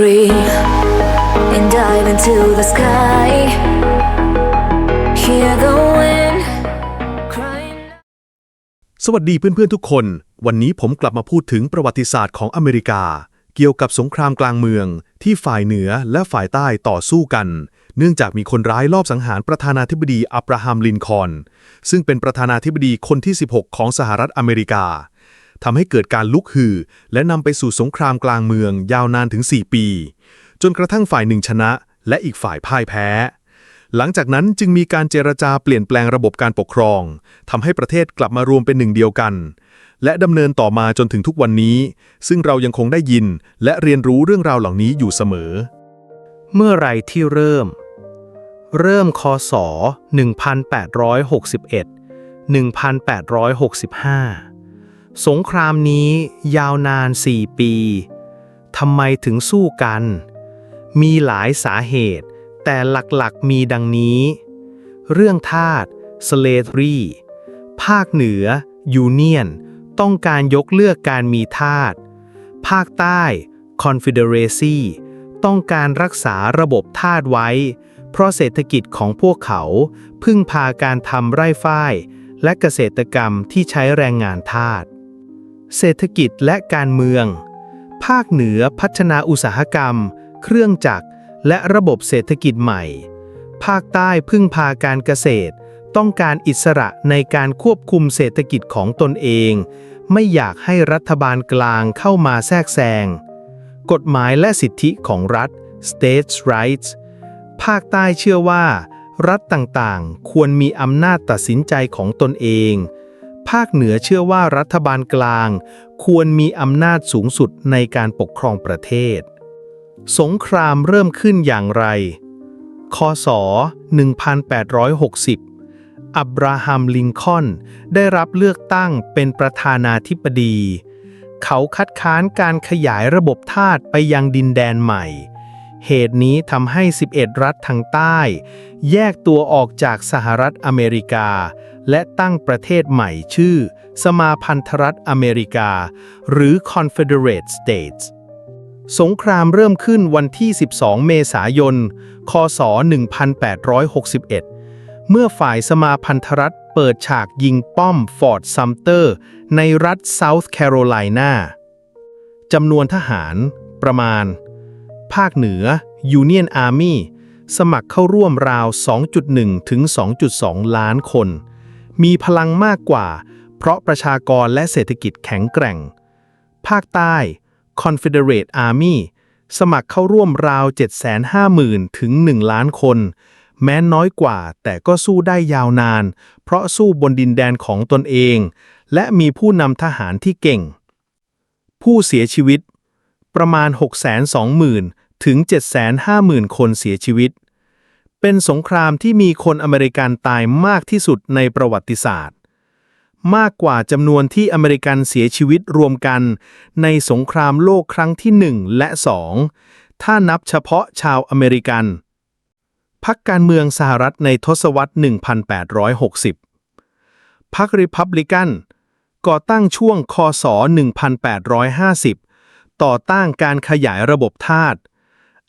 free and dive into the sky. Hear the wind crying. สวัสดีเพื่อนๆทุกคน วันนี้ผมกลับมาพูดถึงประวัติศาสตร์ของอเมริกา เกี่ยวกับสงครามกลางเมือง ที่ฝ่ายเหนือและฝ่ายใต้ต่อสู้กัน เนื่องจากมีคนร้ายลอบสังหารประธานาธิบดีอับราฮัมลินคอนซึ่งเป็นประธานาธิบดีคนที่ 16 ของสหรัฐอเมริกา ทำให้เกิดการลุกฮือ และนำไปสู่สงครามกลางเมือง ยาวนานถึง 4 ปี จนกระทั่งฝ่ายหนึ่งชนะ และอีกฝ่ายพ่ายแพ้ หลังจากนั้นจึงมีการเจรจาเปลี่ยนแปลงระบบการปกครองทำให้ประเทศกลับมารวมเป็นหนึ่งเดียวกัน และดำเนินต่อมาจนถึงทุกวันนี้ ซึ่งเรายังคงได้ยิน และเรียนรู้เรื่องราวเหล่านี้อยู่เสมอ เมื่อไรที่เริ่ม เริ่มคศ 1861 1865 สงครามนี้ยาวนาน4ปีทำไมถึงสู้กัน มีหลายสาเหตุ แต่หลักๆมีดังนี้ เรื่องทาส slavery ภาคเหนือ Union ต้องการยกเลือกการมีทาสภาคใต้ Confederacy ต้องการรักษาระบบทาสไว้ เพราะเศรษฐกิจของพวกเขาพึ่งพาการทำไร่ฝ้ายและเกษตรกรรมที่ใช้แรงงานทาส เศรษฐกิจและการเมือง ภาคเหนือพัฒนาอุตสาหกรรม เครื่องจักร และระบบเศรษฐกิจใหม่ ภาคใต้พึ่งพาการเกษตร ต้องการอิสระในการควบคุมเศรษฐกิจของตนเอง ไม่อยากให้รัฐบาลกลางเข้ามาแทรกแซง กฎหมายและสิทธิของรัฐ states rights ภาคใต้เชื่อว่า รัฐต่างๆ ควรมีอำนาจตัดสินใจของตนเอง ภาคเหนือเชื่อว่ารัฐบาลกลาง ควรมีอำนาจสูงสุดในการปกครองประเทศ สงครามเริ่มขึ้นอย่างไร คศ 1860 อับราฮัมลิงคอล์นได้รับเลือกตั้งเป็นประธานาธิบดี เขาคัดค้านการขยายระบบทาสไปยังดินแดนใหม่ เหตุนี้ทำให้ 11 รัฐทางใต้ แยกตัวออกจากสหรัฐอเมริกา และตั้งประเทศใหม่ชื่อ สมาพันธรัฐอเมริกา หรือ Confederate States สงครามเริ่มขึ้นวันที่ 12 เมษายน คศ 1861 เมื่อฝ่ายสมาพันธรัฐเปิดฉากยิงป้อมฟอร์ดซัมเตอร์ ในรัฐเซาท์แคโรไลนาจำนวนทหารประมาณ ภาคเหนือ Union Army สมัครเข้าร่วมราว 2.1 ถึง 2.2 ล้านคน มีพลังมากกว่า เพราะประชากรและเศรษฐกิจแข็งแกร่ง ภาคใต้ Confederate Army สมัครเข้าร่วมราว 750,000 ถึง 1 ล้านคน แม้น้อยกว่าแต่ก็สู้ได้ยาวนาน เพราะสู้บนดินแดนของตนเอง และมีผู้นำทหารที่เก่ง ผู้เสียชีวิต ประมาณ 620,000 ถึง 750,000 คนเสียชีวิต เป็นสงครามที่มีคนอเมริกันตายมากที่สุดในประวัติศาสตร์ มากกว่าจำนวนที่อเมริกันเสียชีวิตรวมกันในสงครามโลกครั้งที่ 1 และ 2 ถ้านับเฉพาะชาวอเมริกัน พักการเมืองสหรัฐในทศวรรษ 1860 พรรคริพับลิกันก่อตั้งช่วงคศ 1850 ต่อต้านการขยายระบบทาส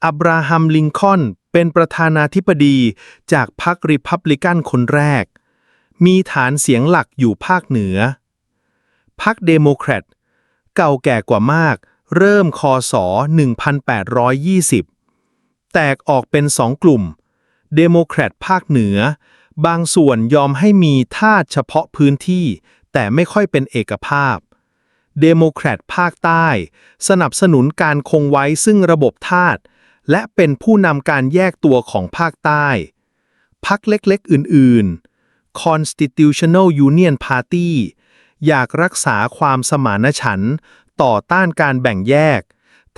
อับราฮัมลิงคอนเป็นประธานาธิบดีจากพรรคริพับลิกันคนแรก มีฐานเสียงหลักอยู่ภาคเหนือ พรรคเดโมแครตเก่าแก่กว่ามาก เริ่มคศ 1820 แตกออกเป็นสองกลุ่ม เดโมแครตภาคเหนือ บางส่วนยอมให้มีทาสเฉพาะพื้นที่ แต่ไม่ค่อยเป็นเอกภาพเดโมแครตภาคใต้ สนับสนุนการคงไว้ซึ่งระบบทาส และเป็นผู้นำการแยกตัวของภาคใต้พักเล็กๆ อื่นๆ Constitutional Union Party อยากรักษาความสมานฉันท์ต่อต้านการแบ่งแยก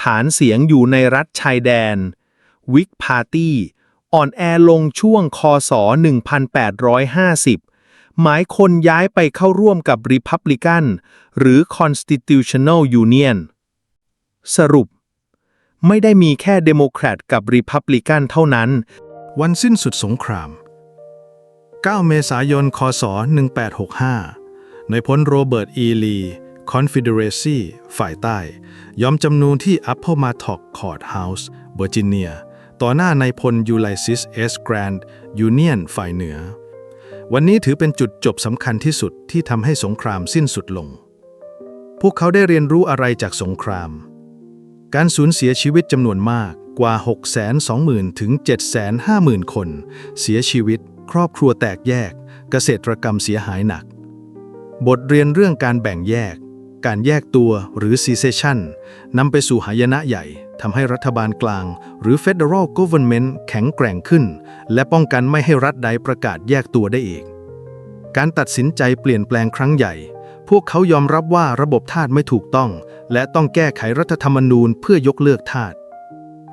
ฐานเสียงอยู่ในรัฐชายแดน วิกพาร์ตี้อ่อนแอลงช่วงคศ 1850 หมายคนย้ายไปเข้าร่วมกับ Republican หรือ Constitutional Union สรุป ไม่ได้มีแค่เดโมแครตกับ Republican เท่านั้น วันสิ้นสุดสงคราม 9 เมษายน คศ 1865 ในายพลโรเบิร์ต อีลี Confederacy ฝ่ายใต้ ยอมจำนวนที่ Appomattox Courthouse เวอร์จิเนีย ต่อหน้านายพลยูไลซิสเอสแกรนด์ยูเนียนฝ่ายเหนือ วันนี้ถือเป็นจุดจบสำคัญที่สุดที่ทำให้สงครามสิ้นสุดลง พวกเขาได้เรียนรู้อะไรจากสงคราม การสูญเสียชีวิตจำนวนมากกว่า 620,000 ถึง 750,000 คน เสียชีวิต ครอบครัวแตกแยก เกษตรกรรมเสียหายหนัก บทเรียนเรื่องการแบ่งแยก การแยกตัวหรือ secession นำไปสู่หายนะใหญ่ทำให้รัฐบาลกลาง หรือ federal government แข็งแกร่งขึ้น และป้องกันไม่ให้รัฐใดประกาศแยกตัวได้อีก การตัดสินใจเปลี่ยนแปลงครั้งใหญ่ พวกเขายอมรับว่าระบบทาสไม่ถูกต้อง และต้องแก้ไขรัฐธรรมนูญเพื่อยกเลิกทาส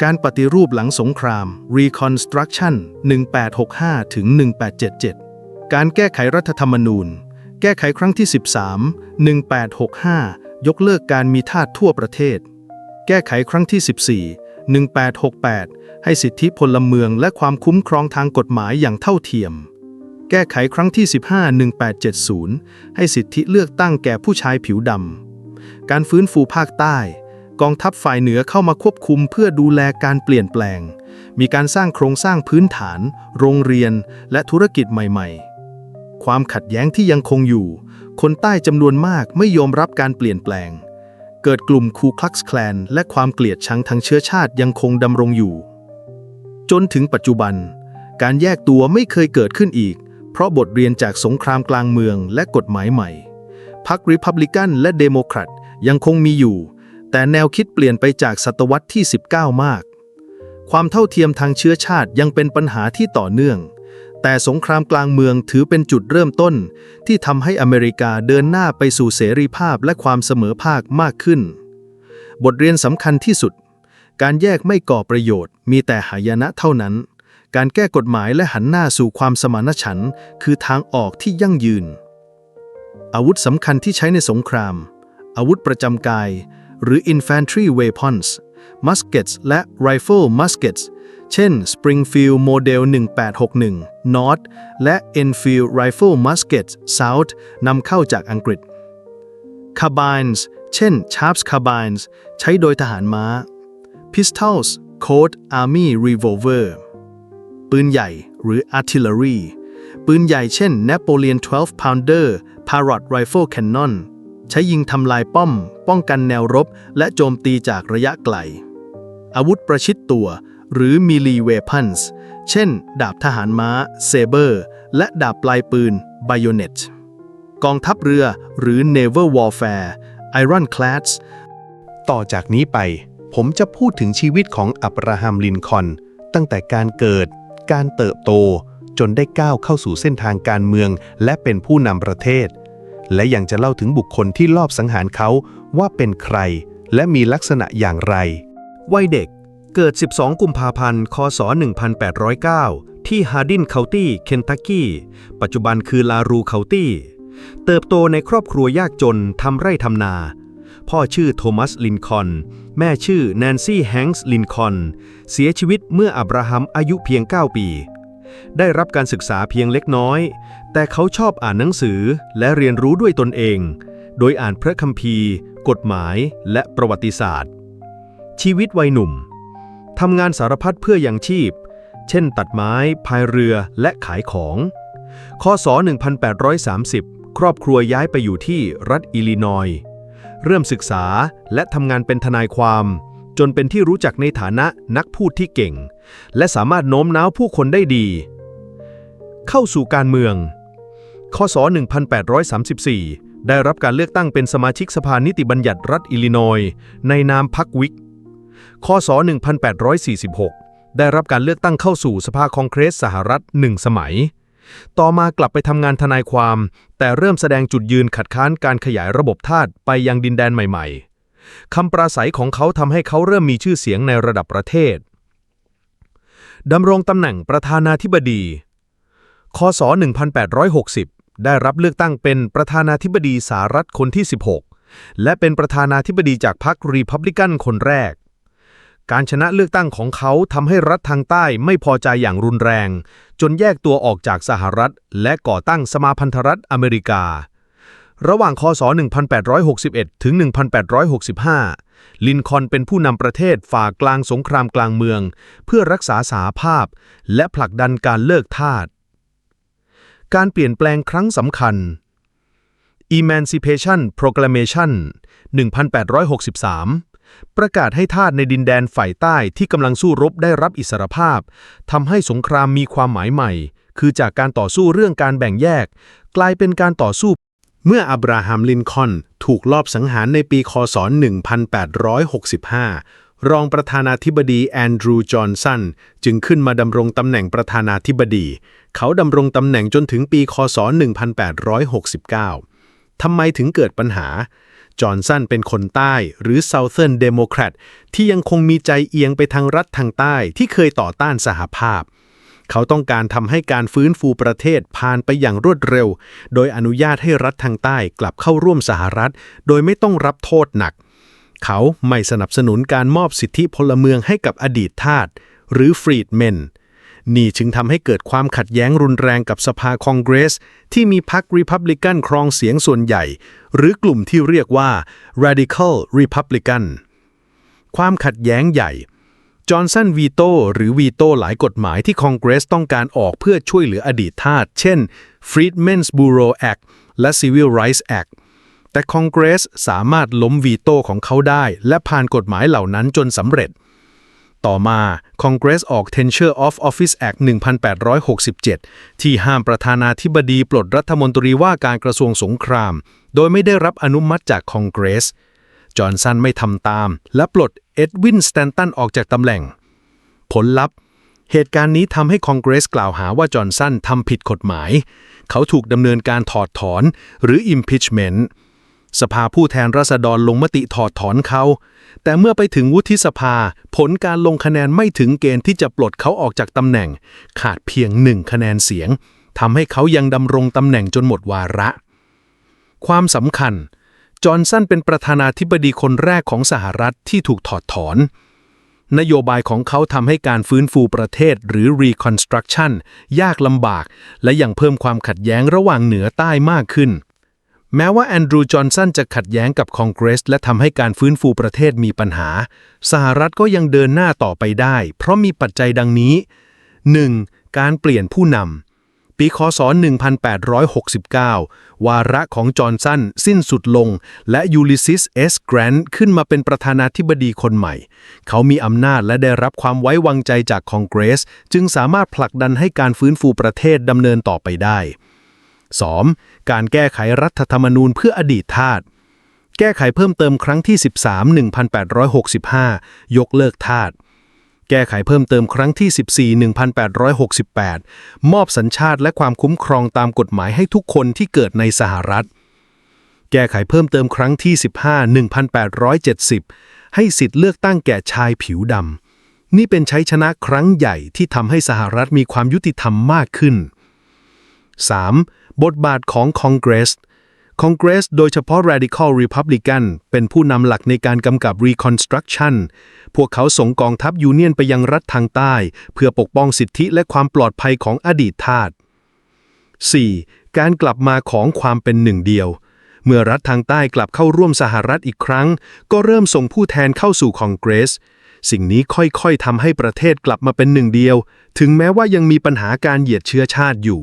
การปฏิรูปหลังสงคราม Reconstruction 1865ถึง1877 การแก้ไขรัฐธรรมนูญ แก้ไขครั้งที่ 13 1865 ยกเลิกการมีทาสทั่วประเทศ แก้ไขครั้งที่ 14 1868 ให้สิทธิพลเมืองและความคุ้มครองทางกฎหมายอย่างเท่าเทียม แก้ไขครั้งที่ 15 1870 ให้สิทธิเลือกตั้งแก่ผู้ชายผิวดำ การฟื้นฟูภาคใต้ กองทัพฝ่ายเหนือเข้ามาควบคุมเพื่อดูแลการเปลี่ยนแปลง มีการสร้างโครงสร้างพื้นฐาน โรงเรียน และธุรกิจใหม่ ๆ ความขัดแย้งที่ยังคงอยู่ คนใต้จำนวนมากไม่ยอมรับการเปลี่ยนแปลง เกิดกลุ่มคูคลักส์แคลน และความเกลียดชังทางเชื้อชาติยังคงดำรงอยู่ จนถึงปัจจุบัน การแยกตัวไม่เคยเกิดขึ้นอีก เพราะบทเรียนจากสงครามกลางเมืองและกฎหมายใหม่ พรรคริพับลิกันและเดโมแครตยังคงมีอยู่ แต่แนวคิดเปลี่ยนไปจากศตวรรษที่ 19 มาก ความเท่าเทียมทางเชื้อชาติยังเป็นปัญหาที่ต่อเนื่อง แต่สงครามกลางเมืองถือเป็นจุดเริ่มต้น ที่ทำให้อเมริกาเดินหน้าไปสู่เสรีภาพและความเสมอภาคมากขึ้น บทเรียนสำคัญที่สุด การแยกไม่ก่อประโยชน์ มีแต่หายนะเท่านั้น การแก้กฎหมายและหันหน้าสู่ความสมานฉันท์คือทางออกที่ยั่งยืน อาวุธสำคัญที่ใช้ในสงคราม อาวุธประจำกาย หรือ infantry weapons muskets และ rifle muskets เช่น Springfield Model 1861 North และ Enfield Rifle Muskets South นำเข้าจากอังกฤษ Carbines เช่น Sharps Carbines ใช้โดยทหารม้า Pistols Colt Army Revolver ปืนใหญ่หรือ artillery ปืนใหญ่เช่น Napoleon 12 Pounder Parrot Rifle Cannon ใช้ยิงทำลายป้อม ป้องกันแนวรบ และโจมตีจากระยะไกล อาวุธประชิดตัว หรือ melee weapons เช่น ดาบทหารม้า saber และดาบปลายปืน bayonet กองทัพเรือหรือ naval warfare ironclads ต่อจากนี้ไป ผมจะพูดถึงชีวิตของอับราฮัมลินคอนตั้งแต่การเกิด การเติบโตจนได้ก้าวเข้าสู่เส้นทางการเมือง และเป็นผู้นำประเทศ และยังจะเล่าถึงบุคคลที่ลอบสังหารเขาว่าเป็นใคร และมีลักษณะอย่างไร วัยเด็กเกิด 12 กุมภาพันธ์ คศ 1809 ที่ฮาร์ดินเคาตี้เคนตักกี้ ปัจจุบันคือลารูเคาตี้ เติบโตในครอบครัวยากจนทำไร่ทำนา พ่อชื่อโทมัสลินคอน แม่ชื่อแนนซี่แฮงส์ลินคอนเสียชีวิตเมื่ออับราฮัมอายุเพียง 9 ปี ได้รับการศึกษาเพียงเล็กน้อย แต่เขาชอบอ่านหนังสือและเรียนรู้ด้วยตนเอง โดยอ่านพระคัมภีร์ กฎหมาย และประวัติศาสตร์ ชีวิตวัยหนุ่มทำงานสารพัดเพื่อยังชีพ เช่น ตัดไม้ พายเรือและขายของคศ1830 ครอบครัวย้ายไปอยู่ที่รัฐอิลลินอยส์ เริ่มศึกษาและทำงานเป็นทนายความ จนเป็นที่รู้จักในฐานะนักพูดที่เก่ง และสามารถโน้มน้าวผู้คนได้ดี เข้าสู่การเมืองคศ1834 ได้รับการเลือกตั้งเป็นสมาชิกสภานิติบัญญัติรัฐอิลลินอยส์ในนามพรรควิกคศ1846 ได้รับการเลือกตั้งเข้าสู่สภาคองเกรสสหรัฐหนึ่งสมัย ต่อมากลับไปทำงานทนายความ แต่เริ่มแสดงจุดยืนขัดค้านการขยายระบบทาสไปยังดินแดนใหม่ๆคำปราศัยของเขาทำให้เขาเริ่มมีชื่อเสียงในระดับประเทศดำรงตำแหน่งประธานาธิบดี คศ 1860 ได้รับเลือกตั้งเป็นประธานาธิบดีสหรัฐคนที่ 16 และเป็นประธานาธิบดีจากพรรครีพับลิกันคนแรก การชนะเลือกตั้งของเขาทำให้รัฐทางใต้ไม่พอใจอย่างรุนแรง จนแยกตัวออกจากสหรัฐ และก่อตั้งสมาพันธรัฐอเมริกา ระหว่างคศ 1861 ถึง 1865 ลินคอนเป็นผู้นำประเทศฝ่ากลางสงครามกลางเมือง เพื่อรักษาสหภาพ และผลักดันการเลิกทาสการเปลี่ยนแปลงครั้งสำคัญ Emancipation Proclamation 1863 ประกาศให้ทาสในดินแดนฝ่ายใต้ที่กำลังสู้รบได้รับอิสรภาพทำให้สงครามมีความหมายใหม่ คือจากการต่อสู้เรื่องการแบ่งแยก กลายเป็นการต่อสู้ เมื่ออับราฮัมลินคอนถูกลอบสังหารในปีคศ 1865รองประธานาธิบดีแอนดรูว์จอห์นสันจึงขึ้นมาดำรงตำแหน่งประธานาธิบดี เขาดำรงตำแหน่งจนถึงปี คศ 1869 ทำไมถึงเกิดปัญหา จอห์นสันเป็นคนใต้หรือ Southern Democrat ที่ยังคงมีใจเอียงไปทางรัฐทางใต้ที่เคยต่อต้านสหภาพ เขาต้องการทำให้การฟื้นฟูประเทศผ่านไปอย่างรวดเร็ว โดยอนุญาตให้รัฐทางใต้กลับเข้าร่วมสหรัฐ โดยไม่ต้องรับโทษหนัก เขาไม่สนับสนุนการมอบสิทธิพลเมืองให้กับอดีตทาสหรือฟรีดเมน นี่จึงทำให้เกิดความขัดแย้งรุนแรงกับสภาคองเกรส ที่มีพรรครีพับลิกันครองเสียงส่วนใหญ่ หรือกลุ่มที่เรียกว่า radical republican ความขัดแย้งใหญ่จอห์นสันวีโตหรือวีโตหลายกฎหมายที่คองเกรสต้องการออกเพื่อช่วยเหลืออดีตทาสเช่น Freedmen's Bureau Act และ Civil Rights Act แต่คองเกรสสามารถล้มวีโตของเขาได้ และผ่านกฎหมายเหล่านั้นจนสำเร็จ ต่อมาคองเกรสออก Tenure of Office Act 1867 ที่ห้ามประธานาธิบดีปลดรัฐมนตรีว่าการกระทรวงสงคราม โดยไม่ได้รับอนุมัติจากคองเกรส จอห์นสันไม่ทำตาม และปลดเอ็ดวินสแตนตันออกจากตำแหน่ง ผลลัพธ์ เหตุการณ์นี้ทำให้คองเกรสกล่าวหาว่าจอห์นสันทำผิดกฎหมาย เขาถูกดำเนินการถอดถอนหรือ impeachment สภาผู้แทนราษฎรลงมติถอดถอนเขา แต่เมื่อไปถึงวุฒิสภา ผลการลงคะแนนไม่ถึงเกณฑ์ที่จะปลดเขาออกจากตำแหน่ง ขาดเพียงหนึ่งคะแนนเสียงทำให้เขายังดำรงตำแหน่งจนหมดวาระ ความสำคัญ จอห์นสันเป็นประธานาธิบดีคนแรกของสหรัฐที่ถูกถอดถอน นโยบายของเขาทำให้การฟื้นฟูประเทศหรือ reconstruction ยากลำบาก และยังเพิ่มความขัดแย้งระหว่างเหนือใต้มากขึ้น แม้ว่าแอนดรูว์จอห์นสันจะขัดแย้งกับคองเกรส และทำให้การฟื้นฟูประเทศมีปัญหา สหรัฐก็ยังเดินหน้าต่อไปได้ เพราะมีปัจจัยดังนี้ 1. การเปลี่ยนผู้นำ ปีคศ 1869 วาระของจอห์นสันสิ้นสุดลง และยูลิซิสเอสแกรนต์ขึ้นมาเป็นประธานาธิบดีคนใหม่ เขามีอำนาจและได้รับความไว้วางใจจากคองเกรส จึงสามารถผลักดันให้การฟื้นฟูประเทศดำเนินต่อไปได้ 2. การแก้ไขรัฐธรรมนูญเพื่ออดีตทาสแก้ไขเพิ่มเติมครั้งที่ 13 1865 ยกเลิกทาสแก้ไขเพิ่มเติมครั้งที่ 14 1868 มอบสัญชาติและความคุ้มครองตามกฎหมายให้ทุกคนที่เกิดในสหรัฐ แก้ไขเพิ่มเติมครั้งที่ 15 1870 ให้สิทธิ์เลือกตั้งแก่ชายผิวดำ นี่เป็นชัยชนะครั้งใหญ่ที่ทำให้สหรัฐมีความยุติธรรมมากขึ้น 3. บทบาทของคองเกรสคองเกรสโดยเฉพาะ Radical Republican เป็นผู้นำหลักในการกำกับ Reconstruction พวกเขาส่งกองทัพยูเนียนไปยังรัฐทางใต้ เพื่อปกป้องสิทธิและความปลอดภัยของอดีตทาส 4. การกลับมาของความเป็นหนึ่งเดียว เมื่อรัฐทางใต้กลับเข้าร่วมสหรัฐอีกครั้ง ก็เริ่มส่งผู้แทนเข้าสู่คองเกรส สิ่งนี้ค่อยๆทำให้ประเทศกลับมาเป็นหนึ่งเดียว ถึงแม้ว่ายังมีปัญหาการเหยียดเชื้อชาติอยู่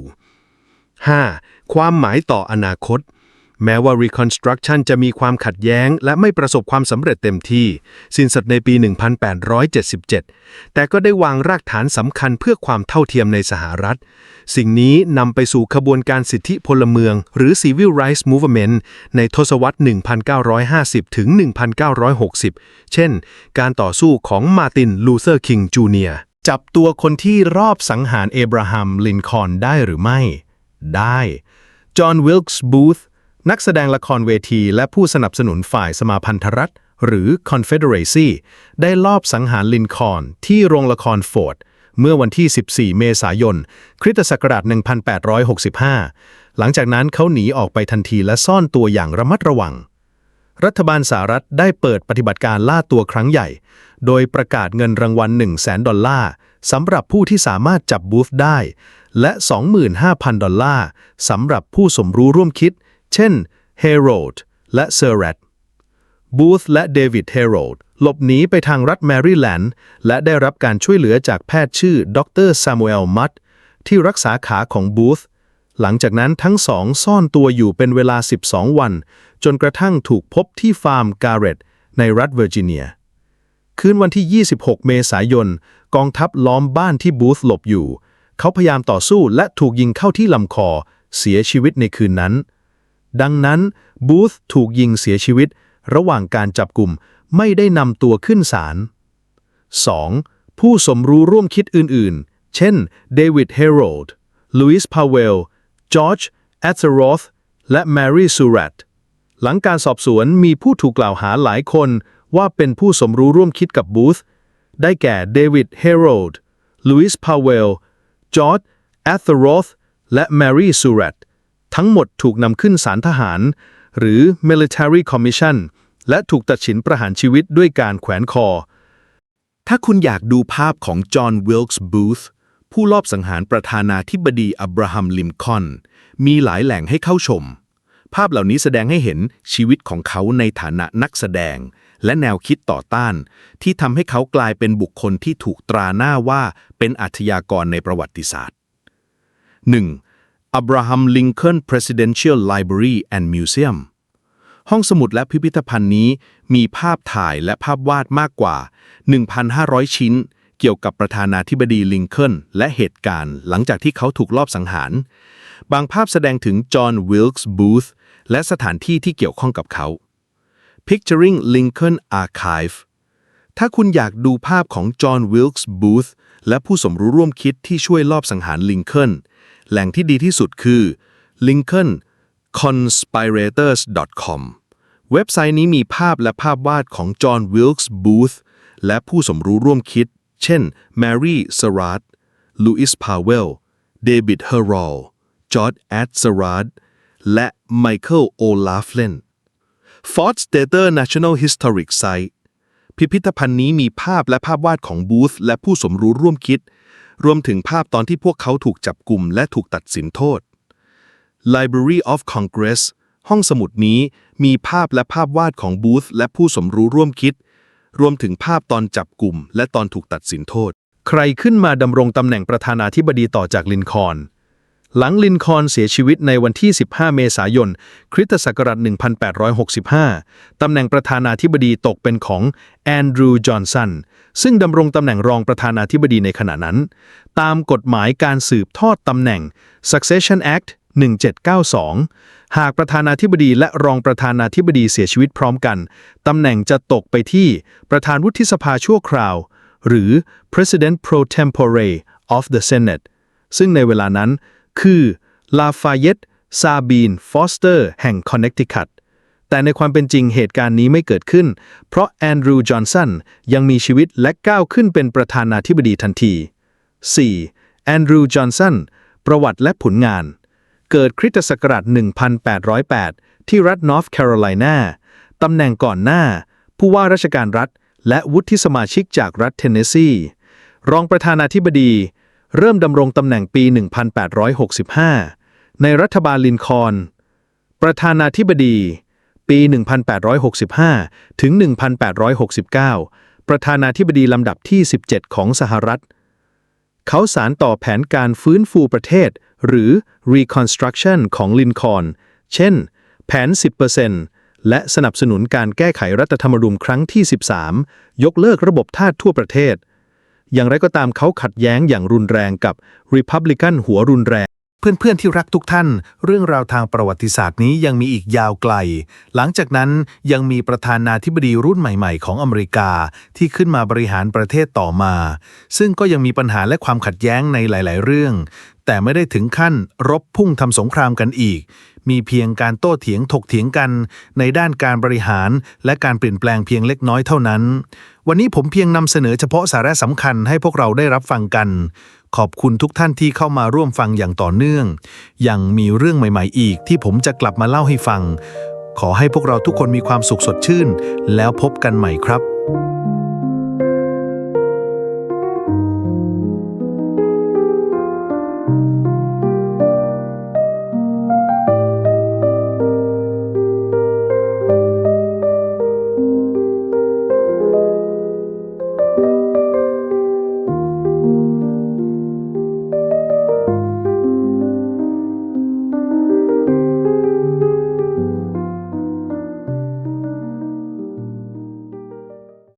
5. ความหมายต่ออนาคต แม้ว่า Reconstruction จะมีความขัดแย้ง และไม่ประสบความสำเร็จเต็มที่ สิ้นสุดในปี 1877 แต่ก็ได้วางรากฐานสำคัญเพื่อความเท่าเทียมในสหรัฐ สิ่งนี้นำไปสู่ขบวนการสิทธิพลเมือง หรือ Civil Rights Movement ในทศวรรษ 1950 ถึง 1960 เช่น การต่อสู้ของมาร์ตินลูเทอร์คิงจูเนียร์จับตัวคนที่รอบสังหารเอบราฮัมลินคอนได้หรือไม่ ได้ จอห์นวิลคส์บูธนักแสดงละครเวทีและผู้สนับสนุนฝ่ายสมาพันธรัฐ หรือ Confederacy ได้ลอบสังหารลินคอนที่โรงละครโฟร์ด เมื่อวันที่ 14 เมษายน คริสตศักราช 1865 หลังจากนั้นเขาหนีออกไปทันทีและซ่อนตัวอย่างระมัดระวัง รัฐบาลสหรัฐได้เปิดปฏิบัติการล่าตัวครั้งใหญ่ โดยประกาศเงินรางวัล 1 0 0 0 0 0 ดอลลาร์ สำหรับผู้ที่สามารถจับบูธได้ และ 25,000 ดอลลาร์สำหรับผู้สมรู้ร่วมคิด เช่นเฮโรดและเซอร์แรตบูธและเดวิดเฮโรดหลบหนีไปทางรัฐแมริแลนด์และได้รับการช่วยเหลือจากแพทย์ชื่อดรซามูเอลมัตที่รักษาขาของบูธหลังจากนั้นทั้งสองซ่อนตัวอยู่เป็นเวลา 12 วัน จนกระทั่งถูกพบที่ฟาร์มการ์เรตในรัฐเวอร์จิเนีย คืนวันที่ 26 เมษายน กองทัพล้อมบ้านที่บูธหลบอยู่ เขาพยายามต่อสู้และถูกยิงเข้าที่ลำคอ เสียชีวิตในคืนนั้น ดังนั้นบูธถูกยิงเสียชีวิต ระหว่างการจับกลุ่มไม่ได้นำตัวขึ้นศาล 2. ผู้สมรู้ร่วมคิดอื่นๆ เช่น เดวิดเฮโรลด์ลุยส์ พาเวล จอร์จ แอตเทอรอธและแมรี่ ซูรัตหลังการสอบสวนมีผู้ถูกกล่าวหาหลายคน ว่าเป็นผู้สมรู้ร่วมคิดกับบูธ ได้แก่เดวิดเฮโรลด์ลุยส์พาเวล จอร์จแอตเทอรอธและแมรี่ซูรัตทั้งหมดถูกนำขึ้นศาลทหาร หรือ Military Commission และถูกตัดสินประหารชีวิตด้วยการแขวนคอ ถ้าคุณอยากดูภาพของจอห์นวิลส์บูธผู้ลอบสังหารประธานาธิบดีอับราฮัมลิมคอน มีหลายแหล่งให้เข้าชม ภาพเหล่านี้แสดงให้เห็นชีวิตของเขาในฐานะนักแสดง และแนวคิดต่อต้าน ที่ทำให้เขากลายเป็นบุคคลที่ถูกตราหน้าว่าเป็นอาชญากรในประวัติศาสตร์ 1. Abraham Lincoln Presidential Library and Museum ห้องสมุดและพิพิธภัณฑ์นี้มีภาพถ่ายและภาพวาดมากกว่า 1,500 ชิ้น เกี่ยวกับประธานาธิบดีลิงคอล์นและเหตุการณ์ หลังจากที่เขาถูกลอบสังหาร บางภาพแสดงถึงจอห์นวิลส์บูธและสถานที่ที่เกี่ยวข้องกับเขา Picturing Lincoln Archive ถ้าคุณอยากดูภาพของจอห์นวิลส์บูธและผู้สมรู้ร่วมคิดที่ช่วยลอบสังหารลิงคอล์นแหล่งที่ดีที่สุดคือ Lincoln conspirators.com เว็บไซต์นี้มีภาพและภาพวาดของจอห์นวิลส์บูธและผู้สมรู้ร่วมคิด เช่น แมรี่สรัตลูอิสพาวเวล เดวิดเฮอรอลจอร์ดแอดสรัตและไมเคิลโอลาฟเลน Fort Stater National Historic Site พิพิธภัณฑ์นี้มีภาพและภาพวาดของบูธและผู้สมรู้ร่วมคิด รวมถึงภาพตอนที่พวกเขาถูกจับกลุ่มและถูกตัดสินโทษ Library of Congress ห้องสมุดนี้มีภาพและภาพวาดของบูธและผู้สมรู้ร่วมคิด รวมถึงภาพตอนจับกลุ่มและตอนถูกตัดสินโทษ ใครขึ้นมาดำรงตำแหน่งประธานาธิบดีต่อจากลินคอน หลังลินคอนเสียชีวิตในวันที่ 15 เมษายน คริสตศักราช 1865 ตำแหน่งประธานาธิบดีตกเป็นของแอนดรูว์จอห์นสัน ซึ่งดำรงตำแหน่งรองประธานาธิบดีในขณะนั้น ตามกฎหมายการสืบทอดตำแหน่ง Succession Act 1792 หากประธานาธิบดีและรองประธานาธิบดีเสียชีวิตพร้อมกัน ตำแหน่งจะตกไปที่ประธานวุฒิสภาชั่วคราว หรือ President pro tempore of the Senate ซึ่งในเวลานั้น คือลาฟายเตซาบีนฟอสเตอร์แห่งคอนเน c ติคัตแต่ในความเป็นจริงเหตุการณ์นี้ไม่เกิดขึ้น เพราะแอนดรูว์จอห์นสันยังมีชีวิตและก้าวขึ้นเป็นประธานาธิบดีทันที 4. แอนดรูว์จอห์นสันประวัติและผลงาน เกิดคริสตศักราช 1808 ที่รัฐนอร์ทแคโรไลนาตำแหน่งก่อนหน้า ผู้ว่าราชการรัฐ และวุฒิสมาชิกจากรัฐเทนเนสซีรองประธานาธิบดี เริ่มดำรงตำแหน่งปี 1865 ในรัฐบาลลินคอน ประธานาธิบดี ปี 1865 ถึง 1869 ประธานาธิบดีลำดับที่ 17 ของสหรัฐ เขาสารต่อแผนการฟื้นฟูประเทศ หรือ Reconstruction ของลินคอน เช่น แผน 10%และสนับสนุนการแก้ไขรัฐธรรมนูญครั้งที่ 13 ยกเลิกระบบทาสทั่วประเทศ อย่างไรก็ตามเขาขัดแย้งอย่างรุนแรงกับ Republican หัวรุนแรง เพื่อนๆที่รักทุกท่าน เรื่องราวทางประวัติศาสตร์นี้ยังมีอีกยาวไกล หลังจากนั้นยังมีประธานาธิบดีรุ่นใหม่ๆ ของอเมริกาที่ขึ้นมาบริหารประเทศต่อมา ซึ่งก็ยังมีปัญหาและความขัดแย้งในหลาย ๆ เรื่อง แต่ไม่ได้ถึงขั้นรบพุ่งทำสงครามกันอีก มีเพียงการโต้เถียงถกเถียงกัน ในด้านการบริหาร และการเปลี่ยนแปลงเพียงเล็กน้อยเท่านั้น วันนี้ผมเพียงนำเสนอเฉพาะสาระสำคัญให้พวกเราได้รับฟังกัน ขอบคุณทุกท่านที่เข้ามาร่วมฟังอย่างต่อเนื่อง ยังมีเรื่องใหม่ ๆ อีกที่ผมจะกลับมาเล่าให้ฟัง ขอให้พวกเราทุกคนมีความสุขสดชื่น แล้วพบกันใหม่ครับ